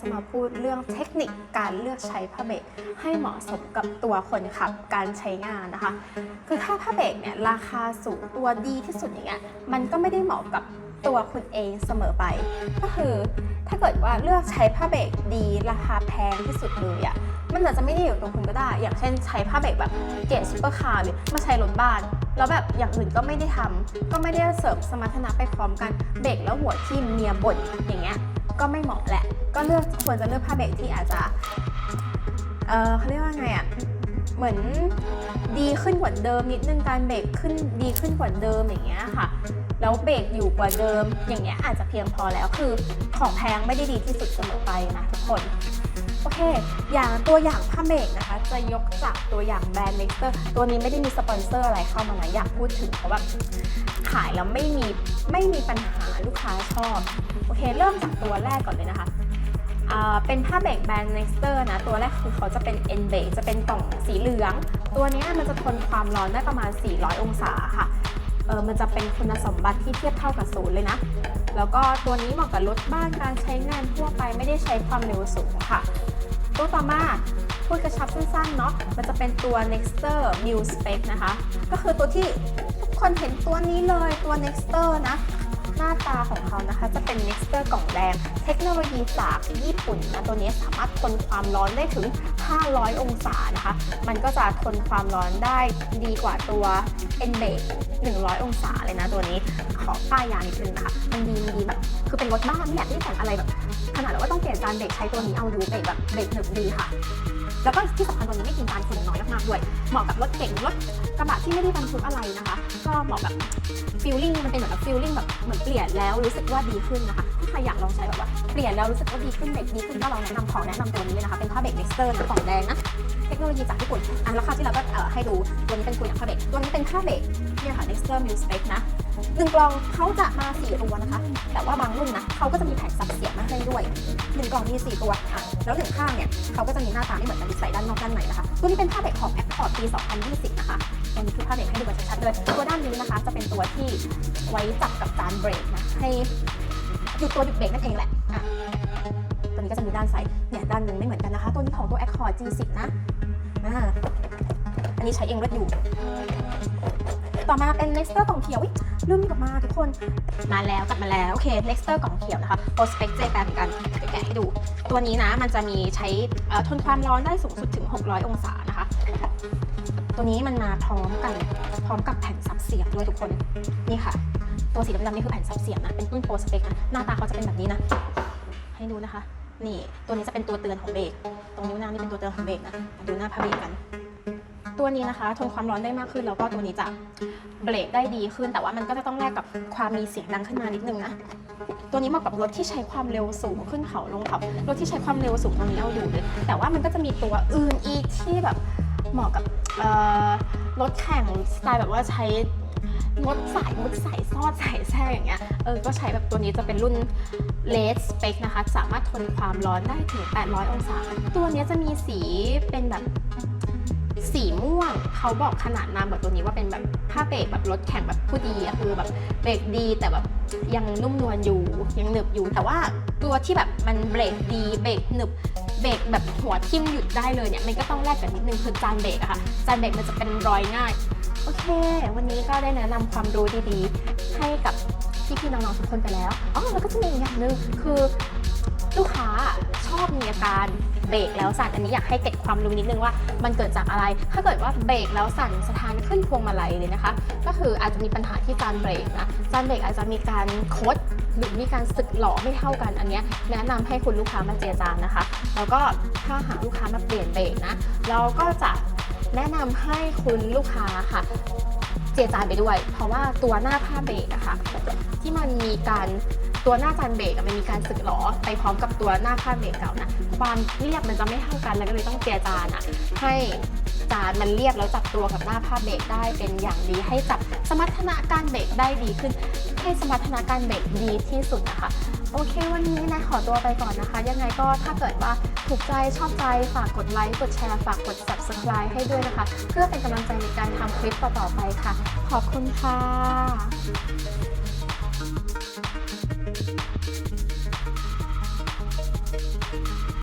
จะมาพูดเรื่องเทคนิคการเลือกใช้ผ้าเบรกให้เหมาะสมกับตัวคนขับการใช้งานนะคะ คือถ้าผ้าเบรกเนี่ยราคาสูงตัวดีที่สุดอย่างเงี้ยมันก็ไม่ได้เหมาะกับตัวคุณเองเสมอไป ก็คือถ้าเกิดว่าเลือกใช้ผ้าเบรกดีราคาแพงที่สุดเลยอะมันอาจจะไม่ได้อยู่ตรงคุณก็ได้ อย่างเช่นใช้ผ้าเบรกแบบเกรดซุปเปอร์คาร์หรือมาใช้รถบ้านแล้วแบบอย่างอื่นก็ไม่ได้ทำก็ไม่ได้เสริมสมรรถนะไปพร้อมกันเบรกแล้วหัวที่เมียบ่นอย่างเงี้ย ก็ไม่เหมาะแหละ ก็เลือกควรจะเลือกผ้าเบรกที่อาจจะเออเขาเรียกว่าไงอะเหมือนดีขึ้นกว่าเดิมนิดนึงการเบรกขึ้นดีขึ้นกว่าเดิมอย่างเงี้ยค่ะ แล้วเบรกอยู่กว่าเดิมอย่างเงี้ยอาจจะเพียงพอแล้วคือของแพงไม่ได้ดีที่สุดเสมอไปนะทุกคน โอเค อย่างตัวอย่างผ้าเบกนะคะ จะยกจากตัวอย่างแบรนด์ Nexter ตัวนี้ไม่ได้มีสปอนเซอร์อะไรเข้ามานะอยากพูดถึงเพราะแบบขายแล้วไม่มีไม่มีปัญหาลูกค้าชอบ โอเค เริ่มจากตัวแรกก่อนเลยนะคะเป็นผ้าเบรกแบรนด์ Nexter นะ ตัวแรกคือเขาจะเป็น N b r a k จะเป็นกล่องสีเหลือง ตัวนี้มันจะทนความร้อนได้ประมาณ 400 องศาค่ะเออมันจะเป็นคุณสมบัติที่เทียบเท่ากับศูนย์เลยนะ แล้วก็ตัวนี้เหมาะกับรถบ้านการใช้งานทั่วไปไม่ได้ใช้ความเร็วสูงค่ะ ตัวต่อมาพูดกระชับสั้นๆเนาะ มันจะเป็นตัว Nexter New Spec นะคะ ก็คือตัวที่ทุกคนเห็นตัวนี้เลยตัว Nexter นะ หน้าตาของเขานะคะจะเป็น Nexter กล่องแดงเทคโนโลยีจากญี่ปุ่นนะตัวนี้สามารถทนความร้อนได้ถึง 500 องศานะคะ มันก็จะทนความร้อนได้ดีกว่าตัว n b a k 100 องศาเลยนะตัวนี้ขอป้ายยานิดนึงนะคะมันดีมันดีแบบคือเป็นรถบ้านไม่อยากได้แต่งอะไรแบบขนาดว่าต้องเปลี่ยนจานเบรกใช้ตัวนี้เอาอยู่เบรกแบบเบรกหนึบดีค่ะแล้วก็ที่สำคัญตัวนี้ไม่กินการฝุ่นน้อยมากๆด้วย เหมาะกับรถเก๋งรถกระบะที่ไม่ได้บรรทุกอะไรนะคะ ก็เหมาะแบบฟีลลิ่งมันเป็นเหมือนแบบฟีลลิ่งแบบเหมือนเปลี่ยนแล้วรู้สึกว่าดีขึ้นนะคะถ้าใครอยากลองใช้แบบว่าเปลี่ยนแล้วรู้สึกว่าดีขึ้นเบรกดีขึ้นก็ลองแนะนำของแนะนำตัวนี้เลยนะคะเป็นผ้าเบรกเน็กเตอร์นะกล่องแดงนะเทคโนโลยีจากญี่ปุ่นอะแล้วคาที่เราก็เอ่อให้ดูตัวนี้เป็นตัวอย่างผ้าเบรกตัวนี้เป็นผ้าเบรกเนี่ยค่ะ Nexter Mil Spec นะหนึ่งกล่องเขาจะมาสี่ตัวนะคะ แต่ว่าบางรุ่นนะเขาก็จะมีแผ่นซับเสียงมาให้ด้วยหนึ่งกล่องมีสี่ตัวอะแล้วหนึ่งข้างเนี่ยเขาก็จะมีหน้าตาไม่เหมือนกันใส่ด้านนอกด้านในนะคะ ตัวนี้เป็นผ้าเบรกของ Accord ปี 2020 นะคะ ตัวนี้คือผ้าเบรกให้ดูกันชัดๆเลยตัวด้านนี้นะคะ จะเป็นตัวที่ไว้จับกับจานเบรกนะให้หยุดตัวหยุดเบรกนั่นเองแหละอะตัวนี้ก็จะมีด้านไซด์เนี่ยด้านหนึงไม่เหมือนกันนะคะ ตัวนี้ของตัว Accord G10 นะอ่าอันนี้ใช้เองรถอยู่ ต่อมาเป็น Nexter กล่องเขียวอุ๊ยลืมกลับมาทุกคนมาแล้วกลับมาแล้วโอเค Nexter กล่องเขียวนะคะ Prospect J แปลเหมือนกันแกะให้ดู ตัวนี้นะมันจะมีใช้ทนความร้อนได้สูงสุดถึง 600 องศานะคะ ตัวนี้มันมาพร้อมกันพร้อมกับแผ่นซับเสียงด้วยทุกคน นี่ค่ะ ตัวสีดำๆนี่คือแผ่นซับเสียงนะ เป็นรุ่น Prospect นะ หน้าตาเขาจะเป็นแบบนี้นะ ให้ดูนะคะ นี่ ตัวนี้จะเป็นตัวเตือนของเบรก ตรงนิ้วนางนี่เป็นตัวเตือนของเบรกนะ ดูหน้าผาเบรกกัน ตัวนี้นะคะ ทนความร้อนได้มากขึ้น แล้วก็ตัวนี้จะเบรกได้ดีขึ้น แต่ว่ามันก็จะต้องแลกกับความมีเสียงดังขึ้นมานิดนึงนะ ตัวนี้เหมาะกับรถที่ใช้ความเร็วสูงขึ้นเขาลงเขา รถที่ใช้ความเร็วสูงตรงนี้เอาอยู่เลย แต่ว่ามันก็จะมีตัวอื่นอีกที่แบบ เหมาะกับรถแข่งสไตล์แบบว่าใช้รถสายมุดสายซอดสายแทรกอย่างเงี้ย เออ ก็ใช้แบบตัวนี้จะเป็นรุ่นเลสสเปคนะคะ สามารถทนความร้อนได้ถึง 800 องศา ตัวนี้จะมีสีเป็นแบบสีม่วง เขาบอกขนาดนามแบบตัวนี้ว่าเป็นแบบผ้าเบรกแบบรถแข่งแบบผู้ดีอะคือแบบเบรกดีแต่แบบยังนุ่มนวลอยู่ยังหนึบอยู่ แต่ว่าตัวที่แบบมันเบรกดีเบรกหนึบ เบรกแบบหัวทิ่มหยุดได้เลยเนี่ยมันก็ต้องแลกกันนิดนึงคือจานเบรกอะค่ะจานเบรกมันจะเป็นรอยง่ายโอเค วันนี้ก็ได้แนะนำความรู้ดีๆ ให้กับพี่ๆน้องๆทุกคนไปแล้วอ๋อแล้วก็จะมีอีกอย่างหนึ่งคือ ลูกค้าชอบมีอาการเบรกแล้วสั่นอันนี้อยากให้เก็บความรู้นิดนึงว่ามันเกิดจากอะไร ถ้าเกิดว่าเบรกแล้วสั่นสถานขึ้นพวงมาลัยเลยนะคะ ก็คืออาจจะมีปัญหาที่จานเบรกนะจานเบรกอาจจะมีการคดหรือมีการสึกหล่อไม่เท่ากันอันนี้แนะนำให้คุณลูกค้ามาเจรจานนะคะ แล้วก็ถ้าหากลูกค้ามาเปลี่ยนเบรกนะเราก็จะแนะนำให้คุณลูกค้าค่ะเจรจานไปด้วย เพราะว่าตัวหน้าผ้าเบรกอะคะที่มันมีการ ตัวหน้าจานเบรกอะมันมีการสึกหรอไปพร้อมกับตัวหน้าผ้าเบรกเก่านะความเรียบมันจะไม่เท่ากันแล้วก็เลยต้องเจรจานอะให้จานมันเรียบแล้วจับตัวกับหน้าผ้าเบรกได้เป็นอย่างดีให้จับสมรรถนะการเบรกได้ดีขึ้น ให้สมรรถนะการเบรกดีที่สุดนะคะโอเค วันนี้นะขอตัวไปก่อนนะคะ ยังไงก็ถ้าเกิดว่าถูกใจชอบใจฝากกดไลค์กดแชร์ฝากกด subscribe ให้ด้วยนะคะ เพื่อเป็นกำลังใจในการทำคลิปต่อๆไปค่ะ ขอบคุณค่ะ